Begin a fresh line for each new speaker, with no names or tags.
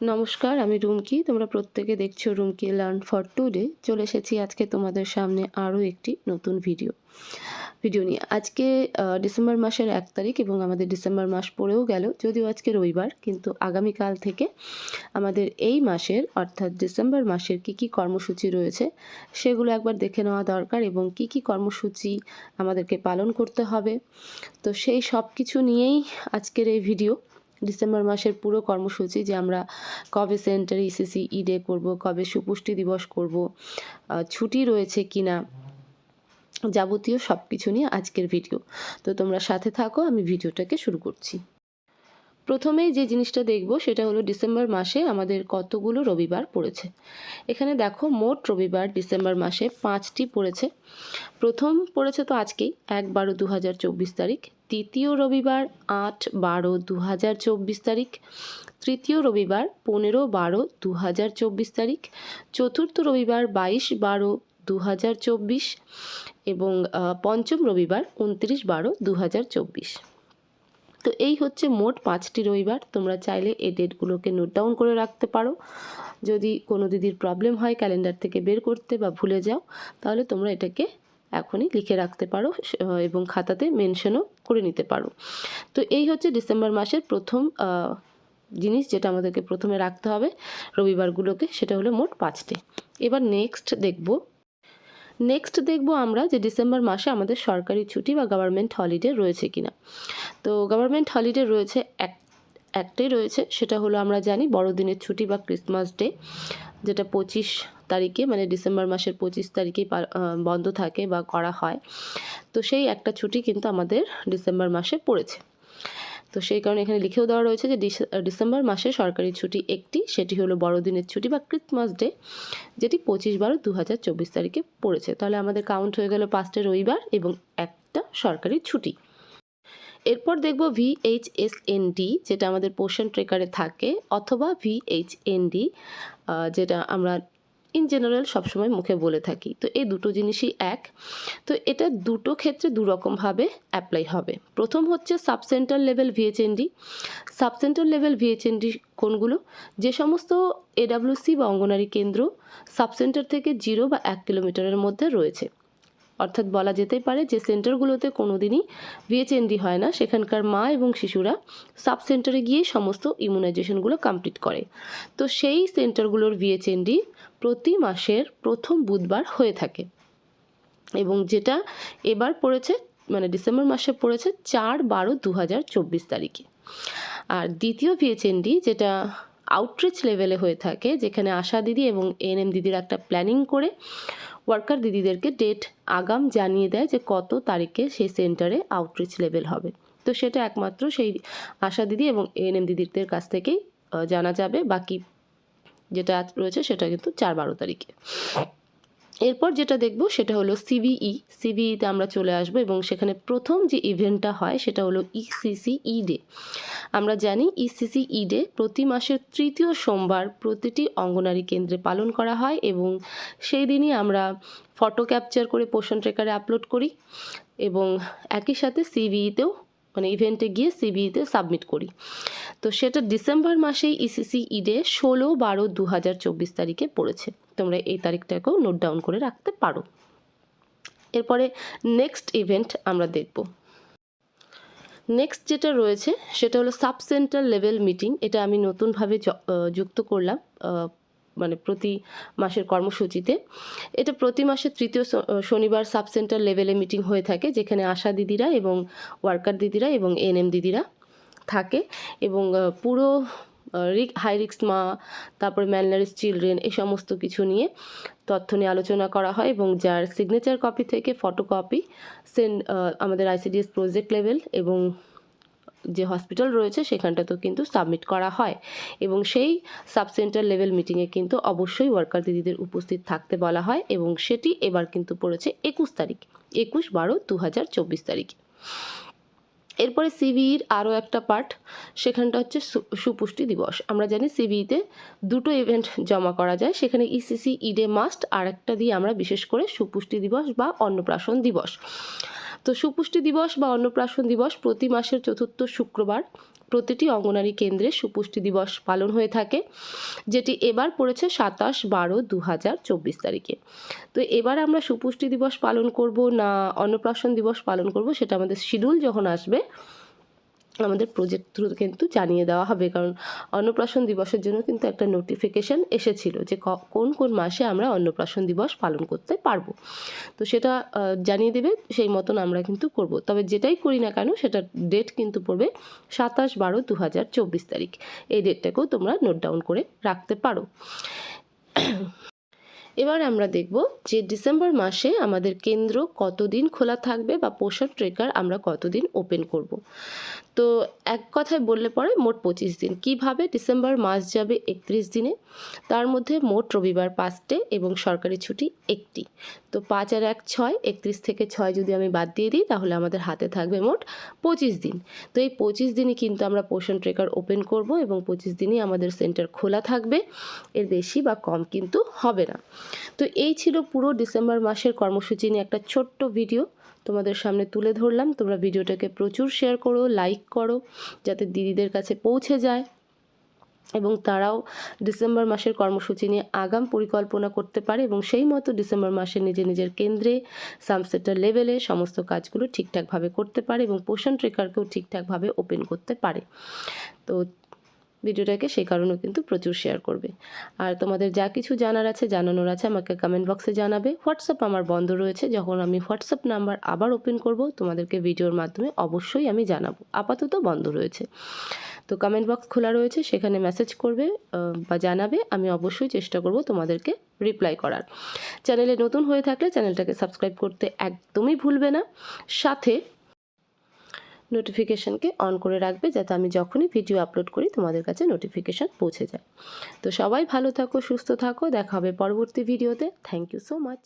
নমস্কার, আমি রুমকি। তোমরা প্রত্যেকে দেখছ রুমকি লার্ন ফর টুডে। চলে এসেছি আজকে তোমাদের সামনে আরও একটি নতুন ভিডিও। ভিডিও নিয়ে। আজকে ডিসেম্বর মাসের এক তারিখ এবং আমাদের ডিসেম্বর মাস পড়েও গেল, যদিও আজকে রবিবার, কিন্তু আগামীকাল থেকে আমাদের এই মাসের, অর্থাৎ ডিসেম্বর মাসের কি কি কর্মসূচি রয়েছে, সেগুলো একবার দেখে নেওয়া দরকার এবং কি কি কর্মসূচি আমাদেরকে পালন করতে হবে। তো সেই সব কিছু নিয়েই আজকের এই ভিডিও। ডিসেম্বর মাসের পুরো কর্মসূচি যে আমরা কবে সেন্টারে ইসিসি ইডে করব, কবে সুপুষ্টি দিবস করব ছুটি রয়েছে কিনা যাবতীয় সব কিছু নিয়ে আজকের ভিডিও তো তোমরা সাথে থাকো, আমি ভিডিওটাকে শুরু করছি। প্রথমেই যে জিনিসটা দেখব, সেটা হলো ডিসেম্বর মাসে আমাদের কতগুলো রবিবার পড়েছে। এখানে দেখো, মোট রবিবার ডিসেম্বর মাসে পাঁচটি পড়েছে। প্রথম পড়েছে তো আজকেই, এক বারো দু তারিখ। দ্বিতীয় রবিবার, আট বারো দু তারিখ। তৃতীয় রবিবার, পনেরো বারো দু তারিখ। চতুর্থ রবিবার, বাইশ বারো দু হাজার চব্বিশ এবং পঞ্চম রবিবার উনত্রিশ বারো দু তো এই হচ্ছে মোট পাঁচটি রবিবার, তোমরা চাইলে এই ডেটগুলোকে নোট ডাউন করে রাখতে পারো। যদি কোনো দিদির প্রবলেম হয় ক্যালেন্ডার থেকে বের করতে বা ভুলে যাও, তাহলে তোমরা এটাকে এখনই লিখে রাখতে পারো এবং খাতাতে মেনশনও করে নিতে পারো। তো এই হচ্ছে ডিসেম্বর মাসের প্রথম জিনিস যেটা আমাদেরকে প্রথমে রাখতে হবে রবিবারগুলোকে, সেটা হলো মোট পাঁচটি। এবার নেক্সট দেখব নেক্সট দেখব আমরা যে ডিসেম্বর মাসে আমাদের সরকারি ছুটি বা গভর্নমেন্ট হলিডে রয়েছে কিনা। তো গভর্নমেন্ট হলিডে রয়েছে, এক, একটাই রয়েছে, সেটা হলো আমরা জানি বড়দিনের ছুটি বা ক্রিসমাস ডে যেটা পঁচিশ তারিখে মানে ডিসেম্বর মাসের পঁচিশ তারিখেই বন্ধ থাকে বা করা হয়। তো সেই একটা ছুটি কিন্তু আমাদের ডিসেম্বর মাসে পড়েছে। তো সেই কারণে এখানে লিখেও দেওয়া রয়েছে যে ডিসে- ডিসেম্বর মাসে সরকারি ছুটি একটি, সেটি হলো বড়দিনের ছুটি বা ক্রিসমাস ডে, যেটি পঁচিশ বারো দু হাজার চব্বিশ তারিখে পড়েছে। তাহলে আমাদের কাউন্ট হয়ে গেল পাঁচটা রবিবার এবং একটা সরকারি ছুটি। এরপর দেখব ভিএইচএসএনডি যেটা আমাদের পোষণ ট্রেকারে থাকে, অথবা ভিএইচএনডি যেটা আমরা ইন জেনারেল সবসময় মুখে বলে থাকি। তো এই দুটো জিনিসই এক। তো এটা দুটো ক্ষেত্রে দুরকমভাবে অ্যাপ্লাই হবে। প্রথম হচ্ছে subcentre level VHND subcentre level VHND কোনগুলো? যে সমস্ত এডাব্লিউসি বা অঙ্গনারী কেন্দ্র সাবসেন্টার থেকে জিরো বা এক কিলোমিটারের মধ্যে রয়েছে। অর্থাৎ বলা যেতেই পারে যে সেন্টারগুলোতে কোনো দিনই ভিএচএনডি হয় না। সেখানকার মা এবং শিশুরা সাব সেন্টারে গিয়ে সমস্ত ইমিউনাইজেশনগুলো কমপ্লিট করে। তো সেই সেন্টারগুলোর ভিএচএনডি প্রতি মাসের প্রথম বুধবার হয়ে থাকে। এবং যেটা এবার পড়েছে মানে ডিসেম্বর মাসে পড়েছে, চার বারো দু হাজার চব্বিশ তারিখে। আর দ্বিতীয় ভিএচএনডি যেটা আউটরিচ লেভেলে হয়ে থাকে, যেখানে আশা দিদি এবং এএনএম দিদির একটা প্ল্যানিং করে ওয়ার্কার দিদিদেরকে ডেট আগাম জানিয়ে দেয় যে কত তারিখে সেই সেন্টারে আউটরিচ লেভেল হবে। তো সেটা একমাত্র সেই আশা দিদি এবং এএনএম দিদিদের কাছ থেকেই জানা যাবে। বাকি যেটা রয়েছে সেটা কিন্তু চার বারো তারিখে। এরপর যেটা দেখব সেটা হলো সিবিই সিবিইতে আমরা চলে আসব এবং সেখানে প্রথম যে ইভেন্টটা হয় সেটা হলো E ইসিসি ই ডে আমরা জানি E ইসিসি ই ডে প্রতি মাসের তৃতীয় সোমবার প্রতিটি অঙ্গনারী কেন্দ্রে পালন করা হয় এবং সেই দিনই আমরা ফটো ক্যাপচার করে পোষণ ট্রেকারে আপলোড করি এবং একই সাথে সিবিইতেও মানে ইভেন্টে গিয়ে সিবিইতে সাবমিট করি। তো সেটা ডিসেম্বর মাসেই E ইসিসি ইডে ষোলো বারো দু হাজার চব্বিশ তারিখে পড়েছে। তোমরা এই তারিখটাকেও নোট ডাউন করে রাখতে পারো। এরপরে নেক্সট ইভেন্ট আমরা দেখব। নেক্সট যেটা রয়েছে, সেটা হলো সাব সেন্টার লেভেল মিটিং এটা আমি নতুনভাবে যুক্ত করলাম মানে প্রতি মাসের কর্মসূচিতে। এটা প্রতি মাসের তৃতীয় শনিবার সাব সেন্টার লেভেলে মিটিং হয়ে থাকে, যেখানে আশা দিদিরা এবং ওয়ার্কার দিদিরা এবং এনএম দিদিরা থাকে। এবং পুরো রিক হাই রিক্স মা, তারপরে ম্যালনারিস চিলড্রেন, এই সমস্ত কিছু নিয়ে তথ্য নিয়ে আলোচনা করা হয় এবং যার সিগনেচার কপি থেকে ফটো কপি সেন্ড আমাদের আইসিডিএস প্রজেক্ট লেভেল এবং যে হসপিটাল রয়েছে সেখানটাতেও কিন্তু সাবমিট করা হয় এবং সেই সাব সেন্টার লেভেল মিটিংয়ে কিন্তু অবশ্যই ওয়ার্কার দিদিদের উপস্থিত থাকতে বলা হয় এবং সেটি এবার কিন্তু পড়েছে একুশ তারিখ, একুশ বারো দু হাজার চব্বিশ তারিখে। এরপরে সিবিইর আরও একটা পার্ট, সেখানটা হচ্ছে সুপুষ্টি দিবস। আমরা জানি সিবিইতে দুটো ইভেন্ট জমা করা যায়, সেখানে ইসিসি, ইডে মাস্ট, আর একটা দিয়ে আমরা বিশেষ করে সুপুষ্টি দিবস বা অন্নপ্রাশন দিবস। তো সুপুষ্টি দিবস বা অন্নপ্রাশন দিবস প্রতি মাসের চতুর্থ শুক্রবার প্রতিটি অঙ্গনারী কেন্দ্রে সুপুষ্টি দিবস পালন হয়ে থাকে, যেটি এবার পড়েছে সাতাশ বারো দু হাজার চব্বিশ তারিখে। তো এবার আমরা সুপুষ্টি দিবস পালন করব না অন্নপ্রাশন দিবস পালন করব সেটা আমাদের শিডিউল যখন আসবে আমাদের প্রজেক্ট থ্রু কিন্তু জানিয়ে দেওয়া হবে। কারণ অন্নপ্রাশন দিবসের জন্য কিন্তু একটা নোটিফিকেশান এসেছিল যে কোন কোন মাসে আমরা অন্নপ্রাশন দিবস পালন করতে পারব। তো সেটা জানিয়ে দেবে, সেই মতন আমরা কিন্তু করব। তবে যেটাই করি না কেন সেটা ডেট কিন্তু পড়বে সাতাশ বারো দু হাজার চব্বিশ তারিখ। এই ডেটটাকেও তোমরা নোট ডাউন করে রাখতে পারো। এবার আমরা দেখব যে ডিসেম্বর মাসে আমাদের কেন্দ্র কতদিন খোলা থাকবে বা পোষণ ট্রেকার আমরা কতদিন ওপেন করব। তো এক কথায় বললে পরে মোট পঁচিশ দিন। কীভাবে ডিসেম্বর মাস যাবে একত্রিশ দিনে? তার মধ্যে মোট রবিবার পাঁচটে এবং সরকারি ছুটি একটি। তো পাঁচ আর এক ছয়, একত্রিশ থেকে ছয় যদি আমি বাদ দিয়ে দিই, তাহলে আমাদের হাতে থাকবে মোট পঁচিশ দিন। তো এই পঁচিশ দিনই কিন্তু আমরা পোষণ ট্রেকার ওপেন করব এবং পঁচিশ দিনই আমাদের সেন্টার খোলা থাকবে। এর বেশি বা কম কিন্তু হবে না। তো এই ছিল পুরো ডিসেম্বর মাসের কর্মসূচি নিয়ে একটা ছোট্ট ভিডিও। তোমাদের সামনে তুলে ধরলাম। তোমরা ভিডিওটাকে প্রচুর শেয়ার করো লাইক করো, যাতে দিদিদের কাছে পৌঁছে যায় এবং তারাও ডিসেম্বর মাসের কর্মসূচি নিয়ে আগাম পরিকল্পনা করতে পারে এবং সেই মতো ডিসেম্বর মাসে নিজের নিজের কেন্দ্রে সাবসেন্টার লেভেলে সমস্ত কাজগুলো ঠিকঠাকভাবে করতে পারে এবং পোষণ ট্রেকারকেও ঠিকঠাকভাবে ওপেন করতে পারে। তো ভিডিওটাকে সেই কারণেও কিন্তু প্রচুর শেয়ার করবে। আর তোমাদের যা কিছু জানার আছে, জানানোর আছে, আমাকে কমেন্ট বক্সে জানাবে। হোয়াটসঅ্যাপ আমার বন্ধ রয়েছে, যখন আমি হোয়াটসঅ্যাপ নাম্বার আবার ওপেন করব, তোমাদেরকে ভিডিওর মাধ্যমে অবশ্যই আমি জানাব। আপাতত বন্ধ রয়েছে। তো কমেন্ট বক্স খোলা রয়েছে, সেখানে মেসেজ করবে বা জানাবে, আমি অবশ্যই চেষ্টা করব তোমাদেরকে রিপ্লাই করার। চ্যানেলে নতুন হয়ে থাকলে চ্যানেলটাকে সাবস্ক্রাইব করতে একদমই ভুলবে না। সাথে নোটিফিকেশানকে অন করে রাখবে যাতে আমি যখনই ভিডিও আপলোড করি তোমাদের কাছে নোটিফিকেশান পৌঁছে যায়। তো সবাই ভালো থাকো, সুস্থ থাকো, দেখা হবে পরবর্তী ভিডিওতে থ্যাংক ইউ সো মাচ